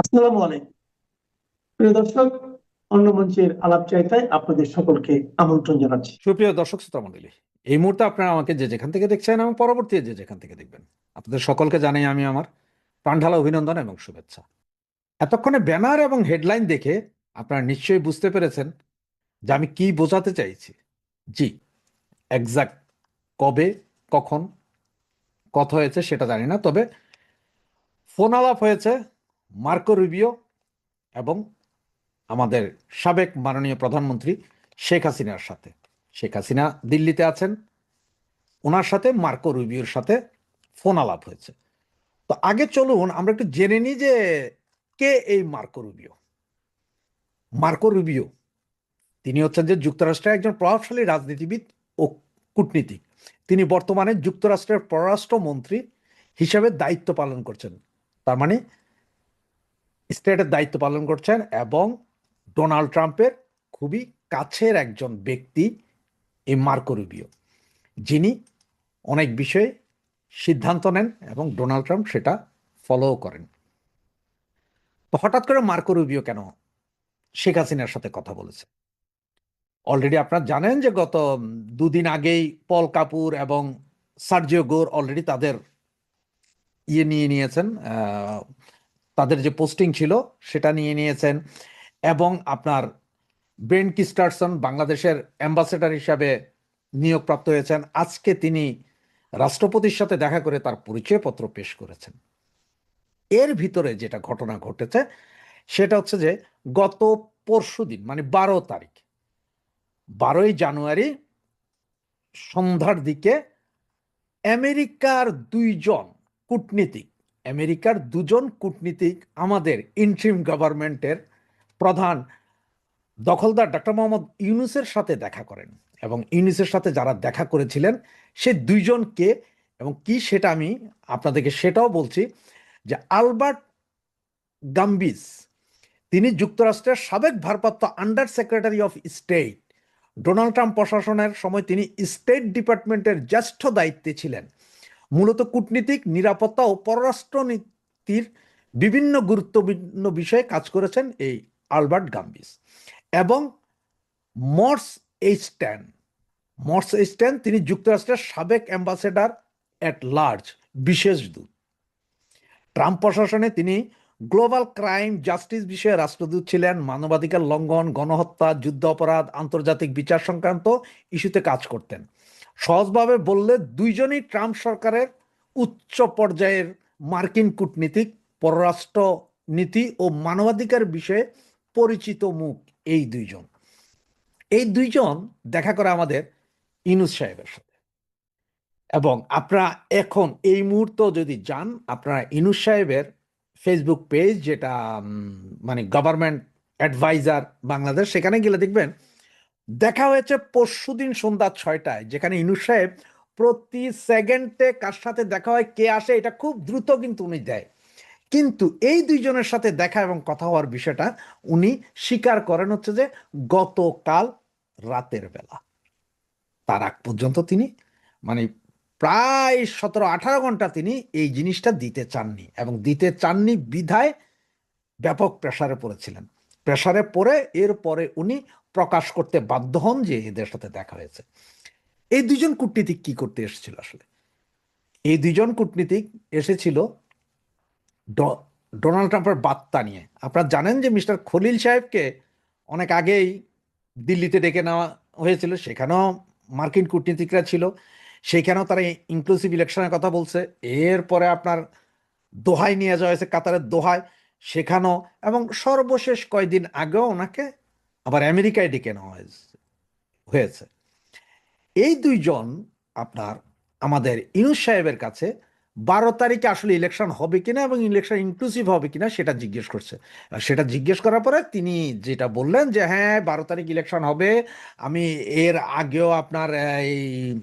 আসসালামু আলাইকুম। প্রিয় দর্শক, অন্য মঞ্চের আলাপ চাইতায় আপনাদের সকলকে আমন্ত্রণ জানাচ্ছি। সুপ্রিয় দর্শক শ্রোতা মণ্ডলী এই মুহূর্তে আপনারা আমাকে যে যেখান থেকে দেখছেন এবং পরবর্তী যে যেখান থেকে দেখবেন, আপনাদের সকলকে জানাই আমি আমার প্রাণঢালা অভিনন্দন এবং শুভেচ্ছা। এতক্ষণে ব্যানার এবং হেডলাইন দেখে আপনারা নিশ্চয়ই বুঝতে পেরেছেন যে আমি কি বোঝাতে চাইছি। জি, এক্সাক্ট কবে, কখন কথা হয়েছে সেটা জানি না, তবে ফোন আলাপ হয়েছে মার্কো রুবিও এবং আমাদের সাবেক মাননীয় প্রধানমন্ত্রী শেখ হাসিনার সাথে। শেখ হাসিনা দিল্লিতে আছেন, ওনার সাথে মার্কো রুবিওর সাথে ফোন আলাপ হয়েছে। তো আগে চলুন, আমরা একটু জেনে নিই যে কে এই মার্কো রুবিও? মার্কো রুবিও, তিনি হচ্ছেন যে যুক্তরাষ্ট্রের একজন প্রভাবশালী রাজনীতিবিদ ও কূটনীতিক। তিনি বর্তমানে যুক্তরাষ্ট্রের পররাষ্ট্রমন্ত্রী হিসাবে দায়িত্ব পালন করছেন। তার মানে স্টেটের দায়িত্ব পালন করছেন এবং ডোনাল্ড ট্রাম্পের খুবই কাছের একজন ব্যক্তি এই মার্কো রুবিও, যিনি অনেক বিষয়ে সিদ্ধান্ত নেন এবং ডোনাল্ড ট্রাম্প সেটা ফলো করেন। তো হঠাৎ করে মার্কো রুবিও কেন শেখ হাসিনার সাথে কথা বলেছে? অলরেডি আপনারা জানেন যে গত দুদিন আগেই পল কাপুর এবং সার্জিও গোর অলরেডি তাদের ইয়ে নিয়ে নিয়েছেন তাদের যে পোস্টিং ছিল, সেটা নিয়ে নিয়েছেন। এবং আপনার ব্রেন কিস্টারসন বাংলাদেশের অ্যাম্বাসেডার হিসাবে নিয়োগপ্রাপ্ত হয়েছেন। আজকে তিনি রাষ্ট্রপতির সাথে দেখা করে তার পরিচয়পত্র পেশ করেছেন। এর ভিতরে যেটা ঘটনা ঘটেছে, সেটা হচ্ছে যে গত পরশু দিন মানে বারো তারিখ, বারোই জানুয়ারি সন্ধ্যার দিকে আমেরিকার দুইজন কূটনীতিক আমেরিকার দুজন কূটনীতিক আমাদের ইন্ট্রিম গভর্নমেন্টের প্রধান দখলদার ডক্টর মোহাম্মদ ইউনুসের সাথে দেখা করেন এবং ইউনুসের সাথে যারা দেখা করেছিলেন, সে দুইজনকে এবং কি সেটা আমি আপনাদেরকে সেটাও বলছি যে আলবার্ট গাম্বিস, তিনি যুক্তরাষ্ট্রের সাবেক ভারপ্রাপ্ত under secretary of state Donald Trump প্রশাসনের সময় তিনি স্টেট ডিপার্টমেন্টের জ্যেষ্ঠ দায়িত্বে ছিলেন। মূলত কূটনীতিক, নিরাপত্তা ও পররাষ্ট্রনীতির বিভিন্ন গুরুত্বপূর্ণ বিষয়ে কাজ করেছেন এই আলবার্ট গাম্বিস এবং মর্স এইস্ট্যান। মর্স এইস্ট্যান তিনি যুক্তরাষ্ট্রের সাবেক অ্যাম্বাসেডার অ্যাট লার্জ বিশেষ দূত। ট্রাম্প প্রশাসনে তিনি গ্লোবাল ক্রাইম জাস্টিস বিষয়ে রাষ্ট্রদূত ছিলেন, মানবাধিকার লঙ্ঘন, গণহত্যা যুদ্ধ অপরাধ আন্তর্জাতিক বিচার সংক্রান্ত ইস্যুতে কাজ করতেন। সহজভাবে বললে দুইজনই ট্রাম্প সরকারের উচ্চ পর্যায়ের মার্কিন কূটনীতিক পররাষ্ট্র নীতি ও মানবাধিকার বিষয়ে পরিচিত মুখ এই দুইজন। এই দুইজন দেখা করে আমাদের ইনুস সাহেবের সাথে। এবং আপনারা এখন এই মুহূর্ত যদি যান, আপনারা ইনুস সাহেবের ফেসবুক পেজ, যেটা মানে গভর্নমেন্ট অ্যাডভাইজার বাংলাদেশ, সেখানে গেলে দেখবেন দেখা হয়েছে পরশুদিন সন্ধ্যা ছয়টায়, যেখানে ইনুস সাহেব প্রতি সেকেন্ডে কার সাথে দেখা হয়, কে আসে, এটা খুব দ্রুত কিন্তু উনি দেয়। কিন্তু এই দুইজনের সাথে দেখা এবং কথা হওয়ার বিষয়টা উনি স্বীকার করেন হচ্ছে যে গতকাল রাতের বেলা। তার আগ পর্যন্ত তিনি মানে প্রায় সতেরো আঠারো ঘণ্টা তিনি এই জিনিসটা দিতে চাননি এবং দিতে চাননি বিধায় ব্যাপক প্রেসারে পড়েছিলেন। প্রেসারে পড়ে এরপরে উনি প্রকাশ করতে বাধ্য হন যে এদের সাথে দেখা হয়েছে। এই দুজন কূটনীতিক কি করতে এসেছিল আসলে? এই দুজন কূটনীতিক এসেছিল ডোনাল্ড ট্রাম্পের বার্তা নিয়ে। আপনারা জানেন যে মিস্টার খলিল সাহেবকে অনেক আগেই দিল্লিতে ডেকে নেওয়া হয়েছিল, সেখানেও মার্কিন কূটনীতিকরা ছিল, সেখানেও তারা ইনক্লুসিভ ইলেকশনের কথা বলছে। এরপরে আপনার দোহায় নিয়ে যাওয়া হয়েছে, কাতারের দোহায়, সেখানেও এবং সর্বশেষ কয়দিন আগেও ওনাকে আবার আমেরিকায় ডেকে নেওয়া হয়েছে এই দুইজন আপনার আমাদের ইনুস সাহেবের কাছে বারো তারিখে আসলে ইলেকশন হবে কিনা এবং ইলেকশন ইনক্লুসিভ হবে কিনা সেটা জিজ্ঞেস করছে। সেটা জিজ্ঞেস করার পরে তিনি যেটা বললেন যে হ্যাঁ বারো তারিখ ইলেকশন হবে। আমি এর আগেও আপনার এই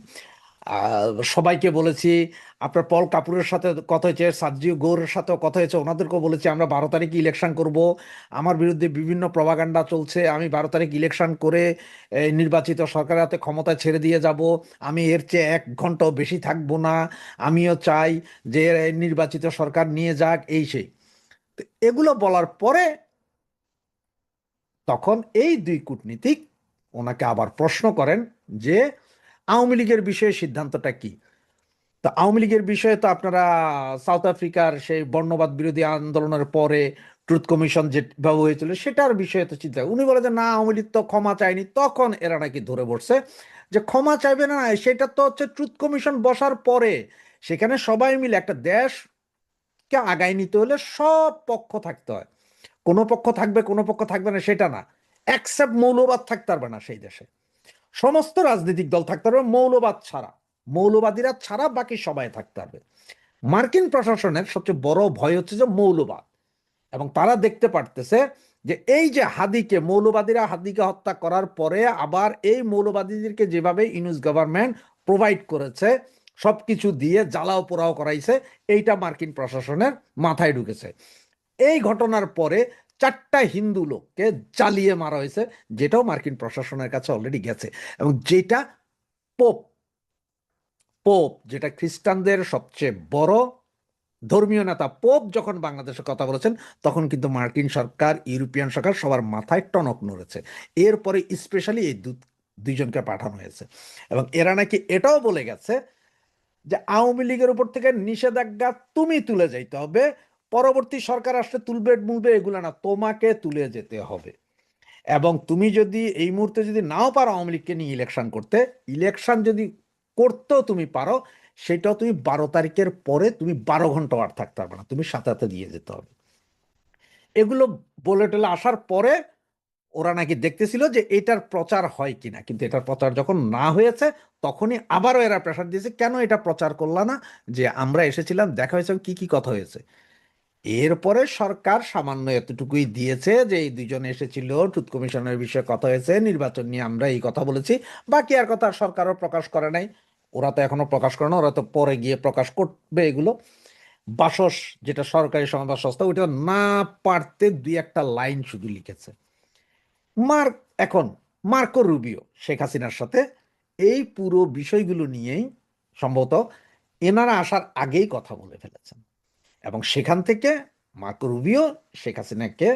সবাইকে বলেছি আপনার পল কাপুরের সাথে কথা হয়েছে সার্জিও গৌরের সাথেও কথা হয়েছে, ওনাদেরকেও বলেছি, আমরা বারো তারিখে ইলেকশন করব। আমার বিরুদ্ধে বিভিন্ন প্রভাগান্ডা চলছে, আমি বারো তারিখ ইলেকশন করে নির্বাচিত সরকারের হাতে ক্ষমতা ছেড়ে দিয়ে যাব। আমি এর চেয়ে এক ঘন্টাও বেশি থাকব না। আমিও চাই যে নির্বাচিত সরকার নিয়ে যাক, এই সেই। এগুলো বলার পরে তখন এই দুই কূটনীতিক ওনাকে আবার প্রশ্ন করেন যে, আওয়ামী লীগের বিষয়ে সিদ্ধান্তটা কি? তো আওয়ামী লীগের বিষয়ে তো আপনারা সাউথ আফ্রিকার সেই বর্ণবাদ বিরোধী আন্দোলনের পরে ট্রুথ কমিশন যেভাবে হয়েছিল, সেটার বিষয়ে তো চিন্তা। উনি বলে যে, না, আওয়ামী লীগ তো ক্ষমা চায়নি। তখন এরা নাকি ধরে পড়ছে যে, ক্ষমা চাইবে না সেটা তো হচ্ছে ট্রুথ কমিশন বসার পরে। সেখানে সবাই মিলে একটা দেশকে আগায় নিতে হলে সব পক্ষ থাকতে হয়। কোনো পক্ষ থাকবে, কোনো পক্ষ থাকবে না, সেটা না। অ্যাকসেপ্ট মৌলবাদ থাকতে পারবে না সেই দেশে। সমস্ত রাজনৈতিক দল থাকতে পারবে, মৌলবাদ ছাড়া। মৌলবাদীরা ছাড়া বাকি সবাই থাকতে পারবে মার্কিন প্রশাসনের সবচেয়ে বড় ভয় হচ্ছে যে মৌলবাদ। এবং তারা দেখতে পারতেছে যে এই যে হাদিকে, মৌলবাদীরা হাদিকে হত্যা করার পরে আবার এই মৌলবাদীদেরকে যেভাবে ইউনুস গভর্নমেন্ট প্রোভাইড করেছে, সবকিছু দিয়ে জ্বালাও পোড়াও করাইছে, এইটা মার্কিন প্রশাসনের মাথায় ঢুকেছে। এই ঘটনার পরে চারটা হিন্দু লোককে জ্বালিয়ে মারা হয়েছে, যেটাও মার্কিন প্রশাসনের কাছে অলরেডি গেছে। এবং যেটা পোপ পোপ যেটা খ্রিস্টানদের সবচেয়ে বড় ধর্মীয় নেতা। পোপ যখন বাংলাদেশে কথা বলেছেন, তখন কিন্তু মার্কিন সরকার, ইউরোপিয়ান সরকার সবার মাথায় টনক নড়েছে। এরপরে স্পেশালি এই দুইজনকে পাঠানো হয়েছে। এবং এরা নাকি এটাও বলে গেছে যে, আওয়ামী লীগের উপর থেকে নিষেধাজ্ঞা তুমি তুলে যাইতে হবে, পরবর্তী সরকার আসলে তুলবে মুলবে এগুলো না, তোমাকে তুলে যেতে হবে। এবং তুমি যদি এই মুহূর্তে যদি নাও পারো আওয়ামী লীগকে নিয়ে ইলেকশন করতে ইলেকশন যদি করতেও তুমি পারো, সেটাও তুমি বারো তারিখের পরে তুমি বারো ঘণ্টা আর থাকতে পারবে না, তুমি সাথে দিয়ে যেতে হবে। এগুলো বলে টলে আসার পরে ওরা নাকি দেখতেছিল যে এটার প্রচার হয় কিনা, কিন্তু এটার প্রচার যখন না হয়েছে, তখনই আবারও এরা প্রেশার দিয়েছে, কেন এটা প্রচার করলা না? যে আমরা এসেছিলাম, দেখা হয়েছে, কি কি কথা হয়েছে? এরপরে সরকার সামান্য এতটুকুই দিয়েছে যে এই দুজন এসেছিল টুথ কমিশনের বিষয়ে কথা হয়েছে, নির্বাচন নিয়ে আমরা এই কথা বলেছি, বাকি আর কথা সরকারও প্রকাশ করে নাই। ওরা তো এখনও প্রকাশ করে না, ওরা তো পরে গিয়ে প্রকাশ করবে এগুলো। বাসস, যেটা সরকারি সংবাদ সংস্থা ওইটা না পারতে দুই একটা লাইন শুধু লিখেছে। মার্ক, এখন, মার্কো রুবিও, শেখ হাসিনার সাথে এই পুরো বিষয়গুলো নিয়েই সম্ভবত এনারা আসার আগেই কথা বলে ফেলেছেন। এবং সেখান থেকে মার্কো রুবিও, শেখ হাসিনাকে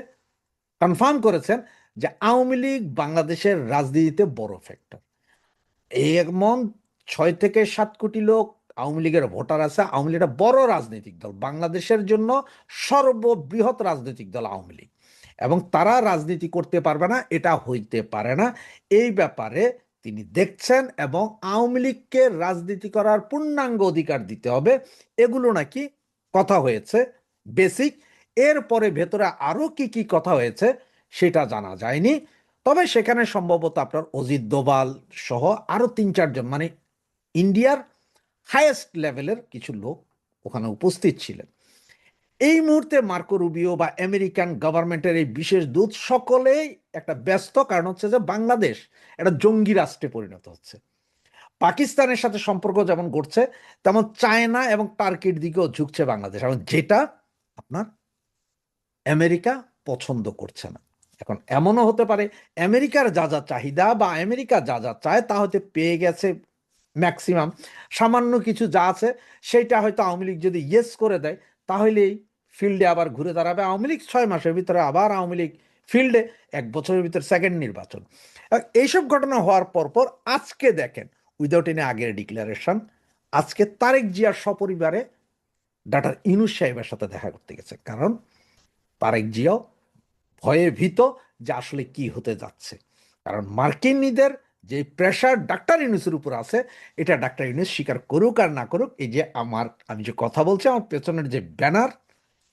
কনফার্ম করেছেন যে আওয়ামী লীগ বাংলাদেশের রাজনীতিতে বড় ফ্যাক্টর এমন ছয় থেকে সাত কোটি লোক আওয়ামী লীগের ভোটার আছে। আওয়ামী লীগ বড় রাজনৈতিক দল। বাংলাদেশের জন্য সর্ববৃহৎ রাজনৈতিক দল আওয়ামী লীগ। এবং তারা রাজনীতি করতে পারবে না, এটা হইতে পারে না। এই ব্যাপারে তিনি দেখছেন এবং আওয়ামী লীগকে রাজনীতি করার পূর্ণাঙ্গ অধিকার দিতে হবে। এগুলো নাকি কথা হয়েছে, বেসিক। এরপরে ভেতরে আরও কি কি কথা হয়েছে সেটা জানা যায়নি। তবে সেখানে সম্ভবত আপনার অজিত দোভাল সহ আরও তিন চারজন মানে ইন্ডিয়ার হায়েস্ট লেভেলের কিছু লোক ওখানে উপস্থিত ছিলেন। এই মুহূর্তে মার্কো রুবিও বা আমেরিকান গভর্নমেন্টের এই বিশেষ দূত সকলেই একটা ব্যস্ত, কারণ হচ্ছে যে বাংলাদেশ একটা জঙ্গি রাষ্ট্রে পরিণত হচ্ছে। পাকিস্তানের সাথে সম্পর্ক যেমন ঘটছে তেমন চায়না এবং টার্কির দিকেও ঝুঁকছে বাংলাদেশ। এবং যেটা আপনার আমেরিকা পছন্দ করছে না। এখন এমনও হতে পারে, আমেরিকার যা যা চাহিদা বা আমেরিকা যা যা চায় তা হয়তো পেয়ে গেছে ম্যাক্সিমাম সামান্য কিছু যা আছে, সেইটা হয়তো আওয়ামী লীগ যদি ইয়েস করে দেয়, তাহলেই ফিল্ডে আবার ঘুরে দাঁড়াবে আওয়ামী লীগ। ছয় মাসের ভিতরে আবার আওয়ামী লীগ ফিল্ডে এক বছরের ভিতরে সেকেন্ড নির্বাচন। এইসব ঘটনা হওয়ার পরপর আজকে দেখেন উইদাউট এনি আগের ডিক্লারেশন আজকে তারেক জিয়ার সপরিবারে ডাক্তার ইনুস সাহেবের সাথে দেখা করতে গেছে। কারণ তারেক জিয়াও ভয়ে ভীত যে আসলে কি হতে যাচ্ছে। কারণ মার্কিনীদের যে প্রেশার ডাক্তার ইউনুসের উপর আছে, এটা ডাক্তার ইউনুস স্বীকার করুক আর না করুক, এই যে আমার, আমি যে কথা বলছি, আমার পেছনের যে ব্যানার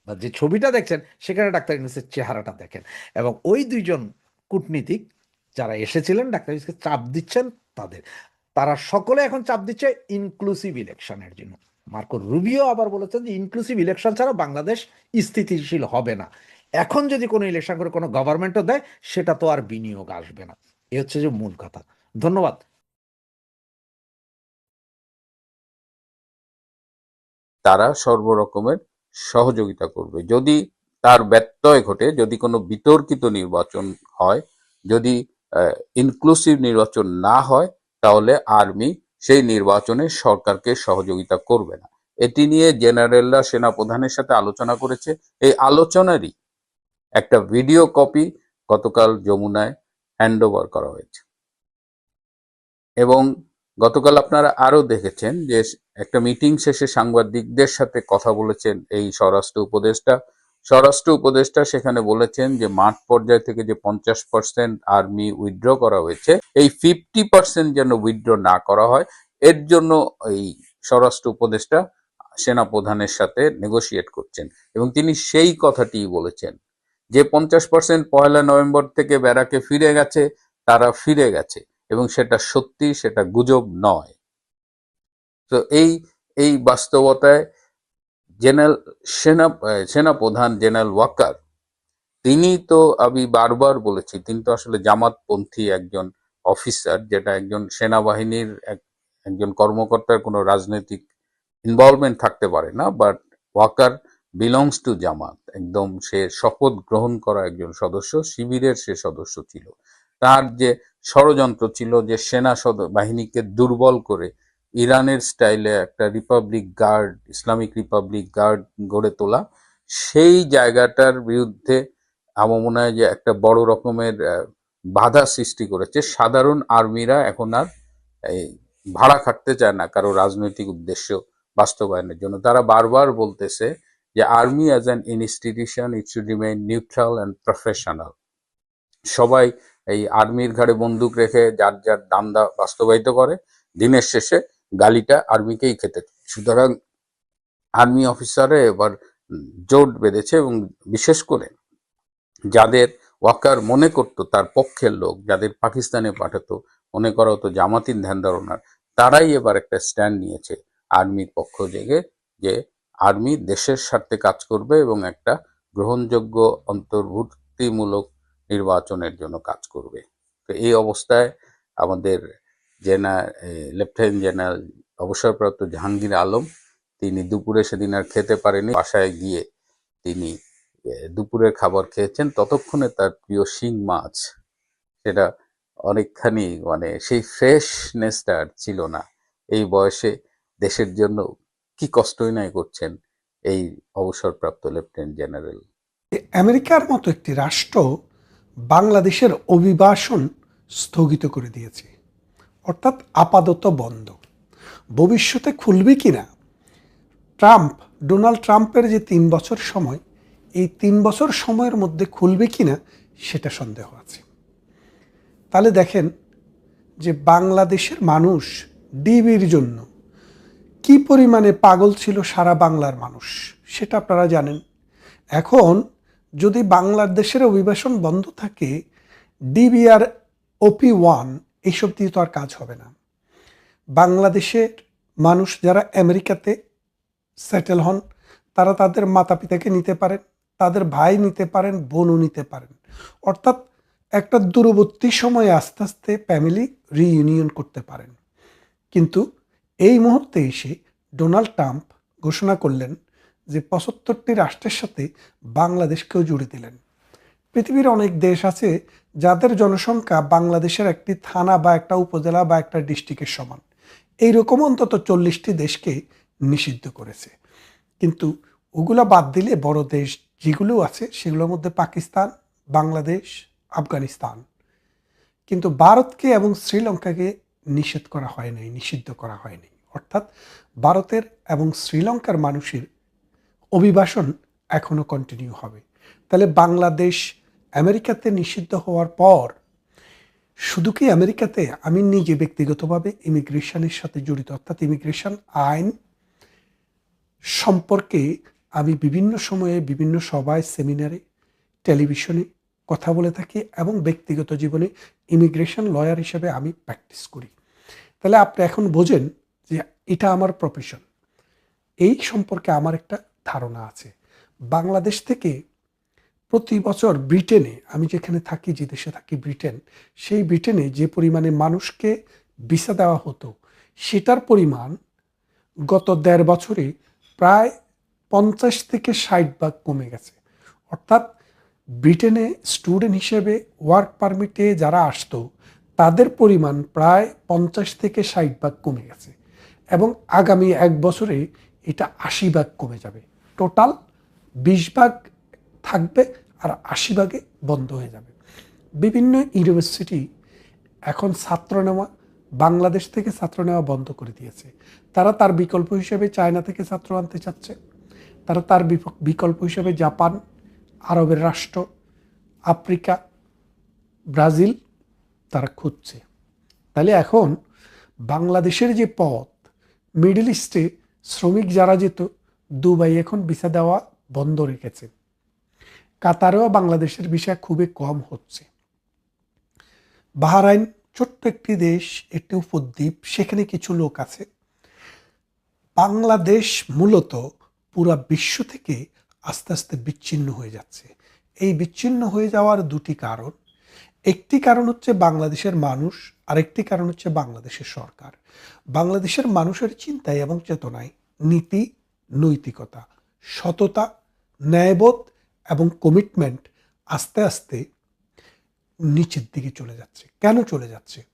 বা যে ছবিটা দেখছেন, সেখানে ডাক্তার ইউনুসের চেহারাটা দেখেন। এবং ওই দুইজন কূটনীতিক যারা এসেছিলেন ডাক্তার ইউনুসকে চাপ দিচ্ছেন তাদের। তারা সকলে এখন চাপ দিচ্ছে ইনক্লুসিভ ইলেকশনের জন্য। মার্কো রুবিও আবার বলেছেন যে ইনক্লুসিভ ইলেকশন ছাড়া বাংলাদেশ স্থিতিশীল হবে না। এখন যদি কোনো ইলেকশন করে কোনো গভর্নমেন্টও দেয়, সেটা তো আর বিনিয়োগ আসবে না। এ হচ্ছে যে মূল কথা। ধন্যবাদ। তারা সর্বরকমের সহযোগিতা করবে। যদি তার ব্যত্যয় ঘটে, যদি কোনো বিতর্কিত নির্বাচন হয়, যদি ইনক্লুসিভ নির্বাচন না হয়, তাহলে আর্মি সেই নির্বাচনে সরকারকে সহযোগিতা করবে না। এটি নিয়ে জেনারেলরা, সেনাপ্রধানের সাথে আলোচনা করেছে। এই আলোচনারই একটা ভিডিও কপি গতকাল যমুনায় হ্যান্ড করা হয়েছে। এবং গতকাল আপনারা আরও দেখেছেন যে একটা মিটিং শেষে সাংবাদিকদের সাথে কথা বলেছেন এই স্বরাষ্ট্র উপদেষ্টা। স্বরাষ্ট্র উপদেষ্টা সেখানে বলেছেন যে মাঠ পর্যায় থেকে যে পঞ্চাশ পার্সেন্ট আর্মি উইথড্র করা হয়েছে, এই ফিফটি পার্সেন্ট যেন উইথড্র না করা হয়, এর জন্য এই স্বরাষ্ট্র উপদেষ্টা সেনা প্রধানের সাথে নেগোশিয়েট করছেন এবং তিনি সেই কথাটি বলেছেন যে পঞ্চাশ পার্সেন্ট পয়লা নভেম্বর থেকে ব্যারাকে ফিরে গেছে, তারা ফিরে গেছে। এবং সেটা সত্যি, সেটা গুজব নয়। তো এই এই বাস্তবতায় জেনারেল সেনা, সেনাপ্রধান জেনারেল ওয়াকার তিনি তো আমি বারবার বলেছি, তিনি তো আসলে জামাতপন্থী একজন অফিসার, যেটা একজন সেনাবাহিনীর এক- একজন কর্মকর্তার কোনো রাজনৈতিক ইনভলভমেন্ট থাকতে পারে না but Waker belongs to Jamaat. একদম সে শপথ গ্রহণ করা একজন সদস্য, শিবিরের সে সদস্য ছিল। তার যে ষড়যন্ত্র ছিল যে সেনা বাহিনীকে দুর্বল করে ইরানের স্টাইলে একটা republic guard, Islamic republic guard গড়ে তোলা। সেই জায়গাটার বিরুদ্ধে আমার মনে হয় যে একটা বড় রকমের বাধা সৃষ্টি করেছে। সাধারণ আর্মিরা এখন আর এই ভাড়া খাটতে চায় না কারও রাজনৈতিক উদ্দেশ্য বাস্তবায়নের জন্য। তারা বারবার বলতেছে যে army as an institution it should remain neutral and professional সবাই এই আর্মির ঘাড়ে বন্দুক রেখে যার যার দান্দা বাস্তবায়িত করে, দিনের শেষে গালিটা আর্মিকেই খেতে। সুতরাং আর্মি অফিসারে এবার জোট বেঁধেছে এবং বিশেষ করে যাদের ওয়াকার মনে করতো তার পক্ষের লোক, যাদের পাকিস্তানে পাঠাতো, মনে করা হতো জামাতির ধ্যান ধারণার, তারাই এবার একটা স্ট্যান্ড নিয়েছে আর্মির পক্ষ থেকে যে আর্মি দেশের স্বার্থে কাজ করবে এবং একটা গ্রহণযোগ্য অন্তর্ভুক্তিমূলক নির্বাচনের জন্য কাজ করবে। তো এই অবস্থায় আমাদের জেনা লেফটেন্যান্ট জেনারেল অবসরপ্রাপ্ত জাহাঙ্গীর আলম, তিনি দুপুরে সেদিন আর খেতে পারেনি। বাসায় গিয়ে তিনি দুপুরের খাবার খেয়েছেন। ততক্ষণে তার প্রিয় শিং মাছ, সেটা অনেকখানি মানে সেই ফ্রেশনেসটা আর ছিল না। এই বয়সে দেশের জন্য কি কষ্টই নাই করছেন এই অবসরপ্রাপ্ত লেফটেন্যান্ট জেনারেল। আমেরিকার মতো একটি রাষ্ট্র বাংলাদেশের অভিবাসন স্থগিত করে দিয়েছে। অর্থাৎ আপাতত বন্ধ। ভবিষ্যতে খুলবে কিনা ট্রাম্প, ডোনাল্ড ট্রাম্পের যে তিন বছর সময়, এই তিন বছর সময়ের মধ্যে খুলবে কিনা সেটা সন্দেহ আছে। তাহলে দেখেন যে বাংলাদেশের মানুষ ডিবির জন্য কি পরিমাণে পাগল ছিল সারা বাংলার মানুষ, সেটা আপনারা জানেন। এখন যদি বাংলাদেশের অভিবাসন বন্ধ থাকে ডিবিআর ওপি ওয়ান এইসব দিয়ে তো আর কাজ হবে না। বাংলাদেশের মানুষ যারা আমেরিকাতে সেটেল হন, তারা তাদের মাতা পিতাকে নিতে পারেন, তাদের ভাই নিতে পারেন, বোনও নিতে পারেন। অর্থাৎ একটা দূরবর্তী সময়ে আস্তে আস্তে ফ্যামিলি রিইউনিয়ন করতে পারেন। কিন্তু এই মুহূর্তে এসে ডোনাল্ড ট্রাম্প ঘোষণা করলেন যে পঁচাত্তরটি রাষ্ট্রের সাথে বাংলাদেশকেও জুড়ে দিলেন। পৃথিবীর অনেক দেশ আছে যাদের জনসংখ্যা বাংলাদেশের একটি থানা বা একটা উপজেলা বা একটা ডিস্ট্রিক্টের সমান। এইরকম অন্তত চল্লিশটি দেশকে নিষিদ্ধ করেছে। কিন্তু ওগুলা বাদ দিলে বড় দেশ যেগুলো আছে সেগুলোর মধ্যে পাকিস্তান, বাংলাদেশ, আফগানিস্তান। কিন্তু ভারতকে এবং শ্রীলঙ্কাকে নিষেধ করা হয় নাই, নিষিদ্ধ করা হয়নি অর্থাৎ ভারতের এবং শ্রীলঙ্কার মানুষের অভিবাসন এখনও কন্টিনিউ হবে। তাহলে বাংলাদেশ আমেরিকাতে নিষিদ্ধ হওয়ার পর শুধু কি আমেরিকাতে? আমি নিজে ব্যক্তিগতভাবে ইমিগ্রেশনের সাথে জড়িত, অর্থাৎ ইমিগ্রেশন আইন সম্পর্কে আমি বিভিন্ন সময়ে বিভিন্ন সভায়, সেমিনারে, টেলিভিশনে কথা বলে থাকি এবং ব্যক্তিগত জীবনে ইমিগ্রেশন লয়ার হিসেবে আমি প্র্যাকটিস করি। তাহলে আপনি এখন বোঝেন যে এটা আমার প্রফেশন এই সম্পর্কে আমার একটা ধারণা আছে। বাংলাদেশ থেকে প্রতি বছর ব্রিটেনে, আমি যেখানে থাকি, যে দেশে থাকি ব্রিটেন, সেই ব্রিটেনে যে পরিমাণে মানুষকে ভিসা দেওয়া হতো, সেটার পরিমাণ গত দেড় বছরে প্রায় পঞ্চাশ থেকে ষাট ভাগ কমে গেছে। অর্থাৎ ব্রিটেনে স্টুডেন্ট হিসেবে ওয়ার্ক পারমিটে যারা আসতো, তাদের পরিমাণ প্রায় পঞ্চাশ থেকে ষাট ভাগ কমে গেছে এবং আগামী এক বছরে এটা আশি ভাগ কমে যাবে। টোটাল বিশ ভাগ থাকবে আর আশি ভাগে বন্ধ হয়ে যাবে। বিভিন্ন ইউনিভার্সিটি এখন ছাত্র নেওয়া, বাংলাদেশ থেকে ছাত্র নেওয়া বন্ধ করে দিয়েছে। তারা তার বিকল্প হিসেবে চায়না থেকে ছাত্র আনতে চাচ্ছে। তারা তার বিকল্প হিসেবে জাপান, আরবের রাষ্ট্র, আফ্রিকা, ব্রাজিল তারা খুঁজছে। তাহলে এখন বাংলাদেশের যে পথ, মিডল ইস্টে শ্রমিক যারা যেত দুবাই এখন ভিসা দেওয়া বন্ধ রেখেছে। কাতারেও বাংলাদেশের বিষয় খুবই কম হচ্ছে। বাহারাইন ছোট্ট একটি দেশ, একটি উপদ্বীপ, সেখানে কিছু লোক আছে। বাংলাদেশ মূলত পুরা বিশ্ব থেকে আস্তে আস্তে বিচ্ছিন্ন হয়ে যাচ্ছে। এই বিচ্ছিন্ন হয়ে যাওয়ার দুটি কারণ। একটি কারণ হচ্ছে বাংলাদেশের মানুষ, আরেকটি কারণ হচ্ছে বাংলাদেশের সরকার। বাংলাদেশের মানুষের চিন্তায় এবং চেতনায় নীতি নৈতিকতা, সততা, ন্যায়বোধ এবং কমিটমেন্ট আস্তে আস্তে নিচের দিকে চলে যাচ্ছে। কেন চলে যাচ্ছে?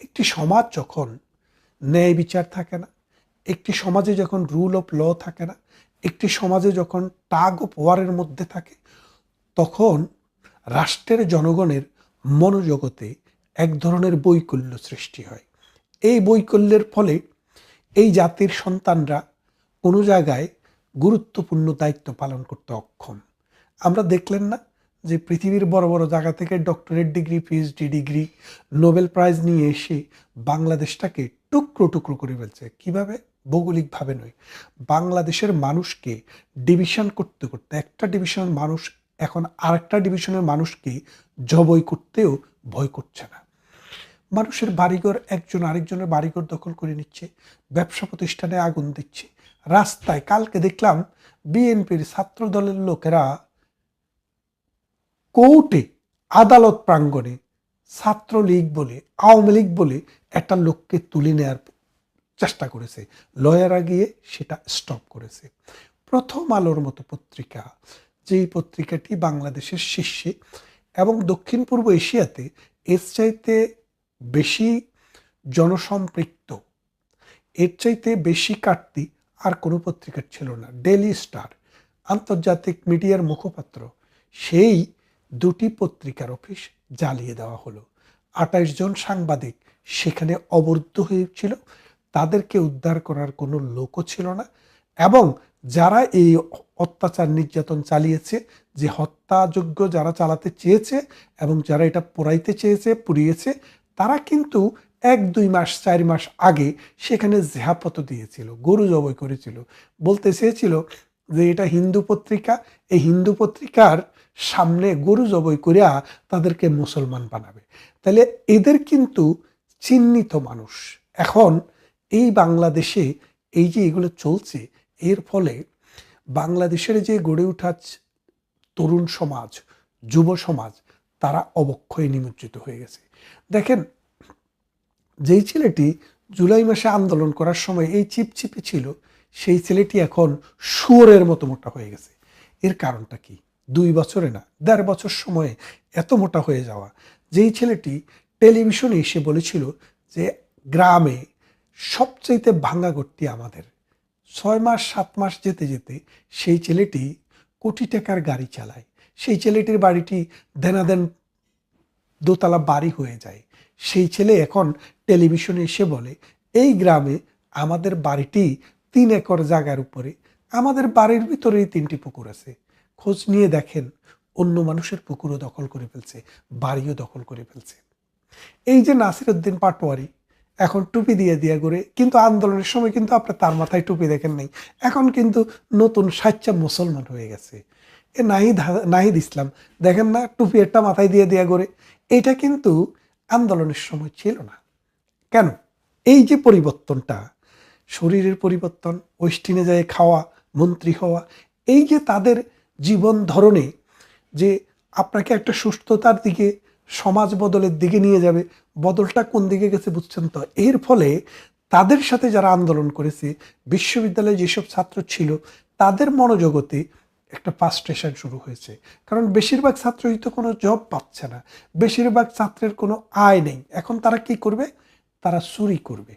একটি সমাজ যখন ন্যায় বিচার থাকে না, একটি সমাজে যখন রুল অফ ল থাকে না, একটি সমাজে যখন টাগ অফ ওয়ারের মধ্যে থাকে, তখন রাষ্ট্রের জনগণের মনোজগতে এক ধরনের বৈকল্য সৃষ্টি হয়। এই বৈকল্যের ফলে এই জাতির সন্তানরা কোনো জায়গায় গুরুত্বপূর্ণ দায়িত্ব পালন করতে অক্ষম। আমরা দেখলেন না যে পৃথিবীর বড় বড় জায়গা থেকে doctorate degree PhD degree, Nobel prize নিয়ে এসে বাংলাদেশটাকে টুকরো টুকরো করে ফেলছে। কীভাবে? ভৌগোলিকভাবে নয়। বাংলাদেশের মানুষকে ডিভিশন করতে করতে, একটা ডিভিশনের মানুষ এখন আরেকটা ডিভিশনের মানুষকে জবই করতেও ভয় করছে না। মানুষের বাড়িঘর একজন আরেকজনের বাড়িঘর দখল করে নিচ্ছে, ব্যবসা প্রতিষ্ঠানে আগুন দিচ্ছে রাস্তায় কালকে দেখলাম বিএনপির ছাত্র দলের লোকেরা কোর্টে আদালত প্রাঙ্গণে ছাত্রলীগ বলে, আওয়ামী লীগ বলে একটা লোককে তুলে নেওয়ার চেষ্টা করেছে। লয়াররা গিয়ে সেটা স্টপ করেছে। প্রথম আলোর মতো পত্রিকা, যেই পত্রিকাটি বাংলাদেশের শীর্ষে এবং দক্ষিণ পূর্ব এশিয়াতে এর চাইতে বেশি জনসম্পৃক্ত, এর চাইতে বেশি কাটতি আর কোনো পত্রিকার ছিল না। ডেলি স্টার আন্তর্জাতিক মিডিয়ার মুখপাত্র, সেই দুটি পত্রিকার অফিস জ্বালিয়ে দেওয়া হলো। আঠাশ জন সাংবাদিক সেখানে অবরুদ্ধ হয়েছিল, তাদেরকে উদ্ধার করার কোনো লোকও ছিল না এবং যারা এই অত্যাচার নির্যাতন চালিয়েছে, যে হত্যাযোগ্য যারা চালাতে চেয়েছে এবং যারা এটা পোড়াইতে চেয়েছে, পুড়িয়েছে, তারা কিন্তু এক, দুই মাস, চার মাস আগে সেখানে জেহাপত দিয়েছিল, গরু জবই করেছিল। বলতে চেয়েছিল যে এটা হিন্দু পত্রিকা, এই হিন্দু পত্রিকার সামনে গরু জবই করিয়া তাদেরকে মুসলমান বানাবে। তাহলে এদের কিন্তু চিহ্নিত মানুষ। এখন এই বাংলাদেশে এই যে এগুলো চলছে, এর ফলে বাংলাদেশের যে গড়ে ওঠা তরুণ সমাজ, যুব সমাজ, তারা অবক্ষয়ে নিমজ্জিত হয়ে গেছে। দেখেন যেই ছেলেটি জুলাই মাসে আন্দোলন করার সময় এই চিপচিপে ছিল, সেই ছেলেটি এখন শুয়োরের মতো মোটা হয়ে গেছে। এর কারণটা কি? দুই বছরে না, দেড় বছর সময়ে এত মোটা হয়ে যাওয়া। যেই ছেলেটি টেলিভিশনে এসে বলেছিল যে, গ্রামে সবচাইতে ভাঙ্গা গড়টি আমাদের। ছয় মাস, সাত মাস যেতে যেতে সেই ছেলেটি কোটি টাকার গাড়ি চালায়। সেই ছেলেটির বাড়িটি দেনাদেন দোতলা বাড়ি হয়ে যায়। সেই ছেলে এখন টেলিভিশনে এসে বলে, এই গ্রামে আমাদের বাড়িটি তিন একর জায়গার উপরে। আমাদের বাড়ির ভিতরেই তিনটি পুকুর আছে। খোঁজ নিয়ে দেখেন, অন্য মানুষের পুকুরও দখল করে ফেলছে, বাড়িও দখল করে ফেলছে। এই যে নাসিরউদ্দিন পাটোয়ারি, এখন টুপি দিয়ে দিয়ে করে কিন্তু আন্দোলনের সময় কিন্তু আপনি তার মাথায় টুপি দেখেন নাই। এখন কিন্তু নতুন সাচ্চা মুসলমান হয়ে গেছে। এ নাহিদ নাহিদ ইসলাম, দেখেন না, টুপি একটা মাথায় দিয়ে দেয়া করে এটা কিন্তু আন্দোলনের সময় ছিল না। কেন? এই যে পরিবর্তনটা, শরীরের পরিবর্তন ওয়েস্টিনে যায় খাওয়া, মন্ত্রী হওয়া, এই যে তাদের জীবন ধরনে যে আপনাকে একটা সুস্থতার দিকে, সমাজ বদলের দিকে নিয়ে যাবে, বদলটা কোন দিকে গেছে বুঝছেন তো? এর ফলে তাদের সাথে যারা আন্দোলন করেছে, বিশ্ববিদ্যালয়ে যেসব ছাত্র ছিল, তাদের মনোজগতে একটা ফাস্ট্রেশন শুরু হয়েছে। কারণ বেশিরভাগ ছাত্রই তো কোনো জব পাচ্ছে না। বেশিরভাগ ছাত্রের কোনো আয় নেই। এখন তারা কি করবে? তারা চুরি করবে।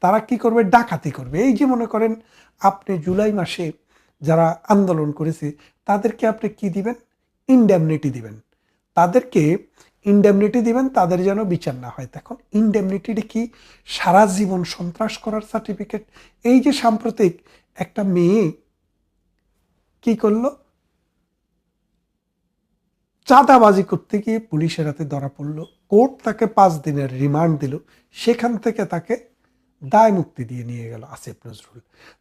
তারা কি করবে? ডাকাতি করবে। এই যে মনে করেন আপনি জুলাই মাসে যারা আন্দোলন করেছে, তাদেরকে আপনি কি দিবেন? ইনডেমনিটি দিবেন। তাদেরকে ইনডেমনিটি দিবেন, তাদের যেন বিচার না হয়। তখন ইনডেমনিটিটা কি? সারা জীবন সন্ত্রাস করার সার্টিফিকেট এই যে সাম্প্রতিক একটা মেয়ে কি করল? চাঁদাবাজি করতে গিয়ে পুলিশের হাতে ধরা পড়ল। কোর্ট তাকে পাঁচ দিনের রিমান্ড দিল। সেখান থেকে তাকে দায় মুক্তি দিয়ে নিয়ে গেল আসিফ নজরুল।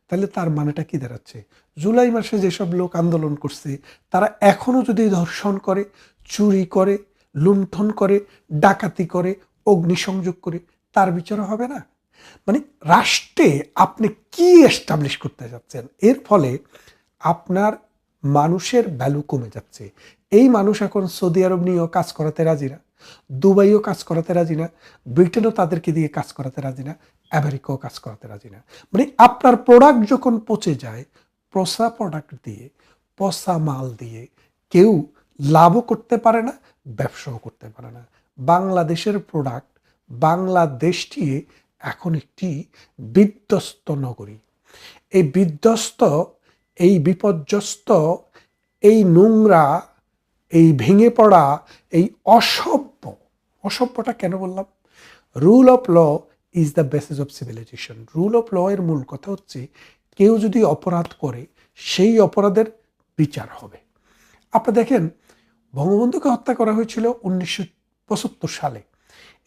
তাহলে তার মানেটা কি দাঁড়াচ্ছে? জুলাই মাসে যেসব লোক আন্দোলন করছে, তারা এখনও যদি ধর্ষণ করে, চুরি করে, লুণ্ঠন করে, ডাকাতি করে, অগ্নিসংযোগ করে, তার বিচার হবে না? মানে রাষ্ট্রে আপনি কি এস্টাবলিশ করতে যাচ্ছেন? এর ফলে আপনার মানুষের ভ্যালু কমে যাচ্ছে। এই মানুষ এখন সৌদি আরব নিয়েও কাজ করাতে রাজি না, দুবাইও কাজ করাতে রাজি না, ব্রিটেনও তাদেরকে দিয়ে কাজ করাতে রাজি না, আমেরিকাও কাজ করাতে রাজি না। মানে আপনার প্রোডাক্ট যখন পচে যায়, পচা প্রোডাক্ট দিয়ে, পচা মাল দিয়ে কেউ লাভও করতে পারে না, ব্যবসাও করতে পারে না। বাংলাদেশের প্রোডাক্ট বাংলাদেশটি এখন একটি বিধ্বস্ত নগরী। এই বিধ্বস্ত এই বিপর্যস্ত, এই নোংরা, এই ভেঙে পড়া, এই অসভ্য, অসভ্যটা কেন বললাম? Rule of law is the basis of civilisation rule of law এর মূল কথা হচ্ছে, কেউ যদি অপরাধ করে, সেই অপরাধের বিচার হবে। আপনি দেখেন, বঙ্গবন্ধুকে হত্যা করা হয়েছিল উনিশশো পঁচাত্তর সালে।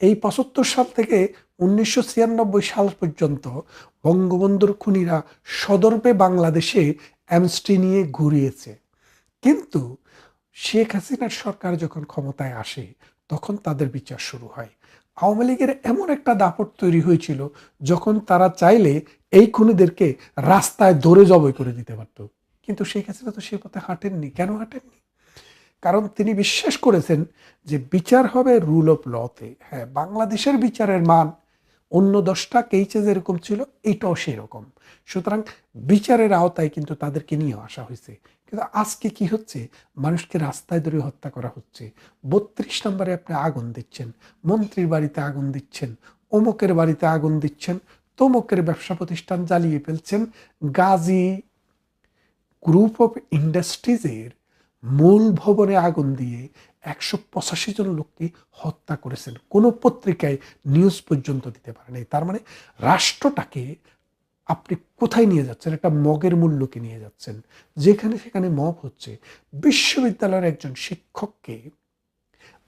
এই পঁচাত্তর সাল থেকে উনিশশো ছিয়ানব্বই সাল পর্যন্ত বঙ্গবন্ধুর খুনিরা সদর্পে বাংলাদেশে অ্যামস্টি নিয়ে ঘুরিয়েছে। কিন্তু শেখ হাসিনার সরকার যখন ক্ষমতায় আসে, তখন তাদের বিচার শুরু হয়। আওয়ামী লীগের এমন একটা দাপট তৈরি হয়েছিল, যখন তারা চাইলে এই খুনিদেরকে রাস্তায় দৌড়ে জবই করে দিতে পারত। কিন্তু শেখ হাসিনা তো সে পথে হাঁটেননি। কেন হাঁটেননি? কারণ তিনি বিশ্বাস করেছেন যে বিচার হবে রুল অফ লতে। হ্যাঁ বাংলাদেশের বিচারের মান অন্য দশটা কেইচে যেরকম ছিল এইটাও সেরকম। সুতরাং বিচারের আওতায় কিন্তু তাদেরকে নিয়ে আসা হয়েছে। কিন্তু আজকে কি হচ্ছে? মানুষকে রাস্তায় ধরে হত্যা করা হচ্ছে। বত্রিশ নম্বরে আপনি আগুন দিচ্ছেন, মন্ত্রীর বাড়িতে আগুন দিচ্ছেন, অমুকের বাড়িতে আগুন দিচ্ছেন, তমুকের ব্যবসা প্রতিষ্ঠান জ্বালিয়ে ফেলছেন। গাজী গ্রুপ অফ ইন্ডাস্ট্রিজের মূল ভবনে আগুন দিয়ে একশো পঁচাশি জন লোককে হত্যা করেছেন। কোনো পত্রিকায় নিউজ পর্যন্ত দিতে পারে নাই। তার মানে রাষ্ট্রটাকে আপনি কোথায় নিয়ে যাচ্ছেন? একটা মগের মূল্যকে নিয়ে যাচ্ছেন। যেখানে সেখানে মগ হচ্ছে। বিশ্ববিদ্যালয়ের একজন শিক্ষককে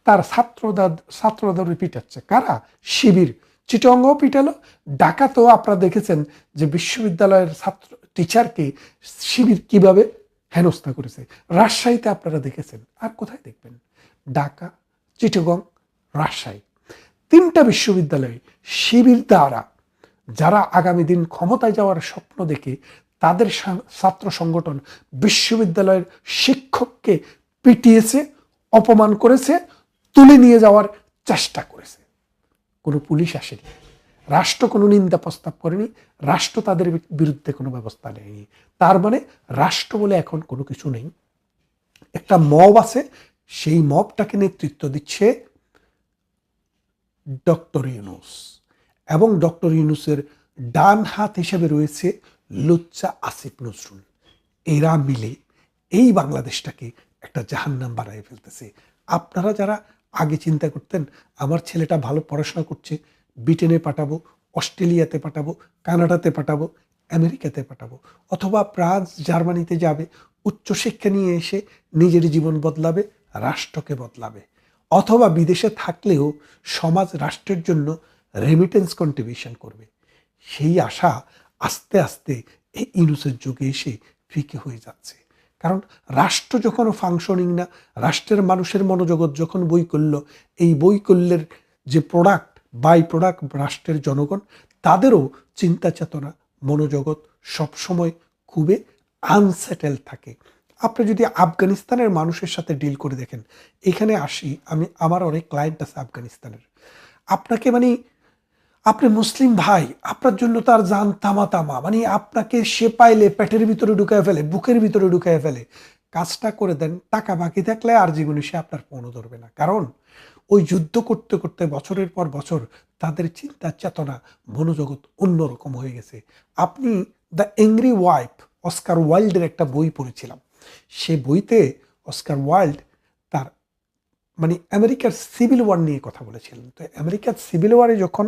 তার ছাত্রদা ছাত্রদারে পিটাচ্ছে কারা? শিবির। চিটঙ্গও পিটালো ডাকাতেও আপনারা দেখেছেন যে বিশ্ববিদ্যালয়ের ছাত্র টিচারকে শিবির কীভাবে হেনস্থা করেছে। রাজশাহীতে আপনারা দেখেছেন, আর কোথায় দেখবেন? ঢাকা, চিটগং, রাজশাহী। তিনটা বিশ্ববিদ্যালয়ে শিবির দ্বারা যারা আগামী দিন ক্ষমতায় যাওয়ার স্বপ্ন দেখে, তাদের ছাত্র সংগঠন বিশ্ববিদ্যালয়ের শিক্ষককে পিটিয়েছে, অপমান করেছে, তুলে নিয়ে যাওয়ার চেষ্টা করেছে। কোনো পুলিশ আসেনি। রাষ্ট্র কোনো নিন্দা প্রস্তাব করেনি, রাষ্ট্র তাদের বিরুদ্ধে কোনো ব্যবস্থা নেয়নি। তার মানে রাষ্ট্র বলে এখন কোনো কিছু নেই। একটা মব আছে, সেই মবটাকে নেতৃত্ব দিচ্ছে ডক্টর ইউনুস। এবং ডক্টর ইউনুসের ডান হাত হিসেবে রয়েছে লুচ্চা আসিফ নজরুল। এরা মিলে এই বাংলাদেশটাকে একটা জাহান্নাম বানায় ফেলতেছে। আপনারা যারা আগে চিন্তা করতেন, আমার ছেলেটা ভালো পড়াশোনা করছে ব্রিটেনে পাঠাবো, অস্ট্রেলিয়াতে পাঠাবো, কানাডাতে পাঠাবো, আমেরিকাতে পাঠাবো। অথবা ফ্রান্স, জার্মানিতে যাবে, উচ্চশিক্ষা নিয়ে এসে নিজের জীবন বদলাবে, রাষ্ট্রকে বদলাবে। অথবা বিদেশে থাকলেও সমাজ রাষ্ট্রের জন্য রেমিটেন্স কন্ট্রিবিউশন করবে। সেই আশা আস্তে আস্তে এই ইনুসের যুগে এসে ফিকে হয়ে যাচ্ছে। কারণ রাষ্ট্র যখন ফাংশনিং না, রাষ্ট্রের মানুষের মনোজগৎ যখন বৈকল্য, এই বৈকল্যের যে প্রোডাক্ট বাই প্রোডাক্ট রাষ্ট্রের জনগণ, তাদেরও চিন্তা চেতনা, মনোজগৎ সবসময় খুবই আনসেটেল থাকে। আপনি যদি আফগানিস্তানের মানুষের সাথে ডিল করে দেখেন, এখানে আসি, আমি, আমার অনেক ক্লায়েন্ট আছে আফগানিস্তানের। আপনাকে মানে আপনি মুসলিম ভাই, আপনার জন্য তার জান তামা তামা মানে আপনাকে সে পাইলে পেটের ভিতরে ঢুকায় ফেলে, বুকের ভিতরে ঢুকায় ফেলে। কাজটা করে দেন, টাকা বাকি থাকলে আর জীবনে সে আপনার ফোনও ধরবে না। কারণ ওই যুদ্ধ করতে করতে বছরের পর বছর তাদের চিন্তা চেতনা মনোজগৎ অন্যরকম হয়ে গেছে। আপনি দ্য এংরি ওয়াইফ অস্কার ওয়াইল্ডের একটা বই পড়েছিলাম। সে বইতে অস্কার ওয়াইল্ড তার মানে আমেরিকার সিভিল ওয়ার নিয়ে কথা বলেছিলেন। তো আমেরিকার সিভিল ওয়ারে যখন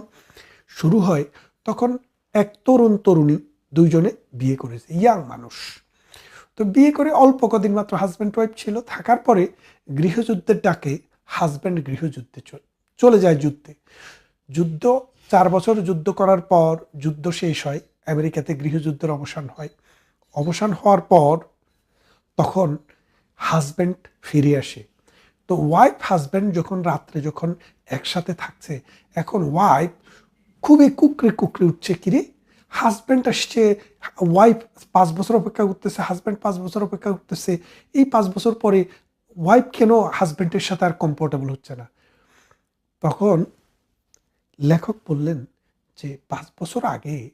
শুরু হয়, তখন এক তরুণ তরুণী দুইজনে বিয়ে করেছে, ইয়াং মানুষ। তো বিয়ে করে অল্প কদিন মাত্র হাজব্যান্ড ওয়াইফ ছিল, থাকার পরে গৃহযুদ্ধের ডাকে হাজব্যান্ড গৃহযুদ্ধে চল- যায় যুদ্ধে। যুদ্ধ, চার বছর যুদ্ধ করার পর যুদ্ধ শেষ হয়, আমেরিকাতে গৃহযুদ্ধের অবসান হয়। অবসান হওয়ার পর তখন হাজব্যান্ড ফিরে আসে। তো ওয়াইফ হাজব্যান্ড যখন রাত্রে যখন একসাথে থাকছে, এখন ওয়াইফ খুবই কুকরে কুকরে উঠছে, কিরে হাজব্যান্ড আসছে ওয়াইফ পাঁচ বছর অপেক্ষা করতেছে হাজব্যান্ড পাঁচ বছর অপেক্ষা করতেছে। এই পাঁচ বছর পরে ওয়াইফ কেন হাজব্যান্ডের সাথে আর কমফোর্টেবল হচ্ছে না? তখন লেখক বললেন যে, পাঁচ বছর আগে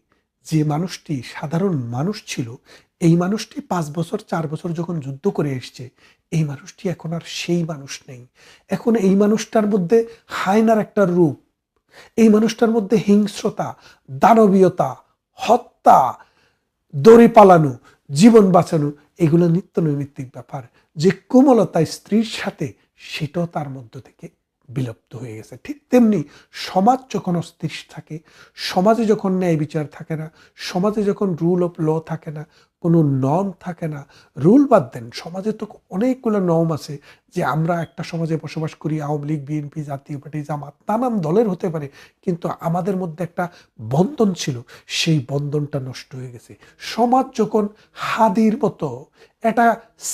যে মানুষটি সাধারণ মানুষ ছিল, এই মানুষটি পাঁচ বছর, চার বছর যখন যুদ্ধ করে এসছে, এই মানুষটি এখন আর সেই মানুষ নেই। এখন এই মানুষটার মধ্যে হায়নার একটা রূপ, এই মানুষটার মধ্যে হিংস্রতা, দানবীয়তা, হত্যা, দড়ি পালানো, জীবন বাঁচানো, এগুলো নিত্য নৈমিত্তিক ব্যাপার। যে কোমলতা স্ত্রীর সাথে সেটাও তার মধ্য থেকে। বিলুপ্ত হয়ে গেছে। ঠিক তেমনি সমাজ যখন অস্থির থাকে, সমাজে যখন ন্যায় বিচার থাকে না, সমাজে যখন রুল অফ ল থাকে না, কোনো নর্ম থাকে না রুল বাদ দেন, সমাজে তো অনেকগুলো নর্ম আছে যে আমরা একটা সমাজে বসবাস করি, আওয়ামী লীগ বিএনপি জাতীয় পার্টি, জামাত, নানান দলের হতে পারে, কিন্তু আমাদের মধ্যে একটা বন্ধন ছিল, সেই বন্ধনটা নষ্ট হয়ে গেছে। সমাজ যখন হাদির মতো, একটা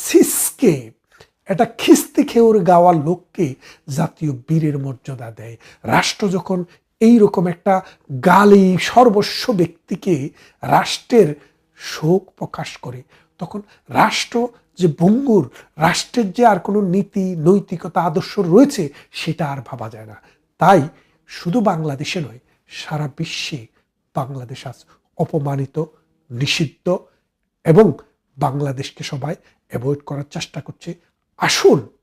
সিসকে একটা খিস্তি খেউর গাওয়া লোককে জাতীয় বীরের মর্যাদা দেয়। রাষ্ট্র যখন এই রকম একটা গালি সর্বস্ব ব্যক্তিকে রাষ্ট্রের শোক প্রকাশ করে, তখন রাষ্ট্র যে ভঙ্গুর, রাষ্ট্রের যে আর কোনো নীতি, নৈতিকতা, আদর্শ রয়েছে, সেটা আর ভাবা যায় না। তাই শুধু বাংলাদেশে নয়, সারা বিশ্বে বাংলাদেশ আজ অপমানিত, নিষিদ্ধ এবং বাংলাদেশকে সবাই অ্যাভয়েড করার চেষ্টা করছে আসুন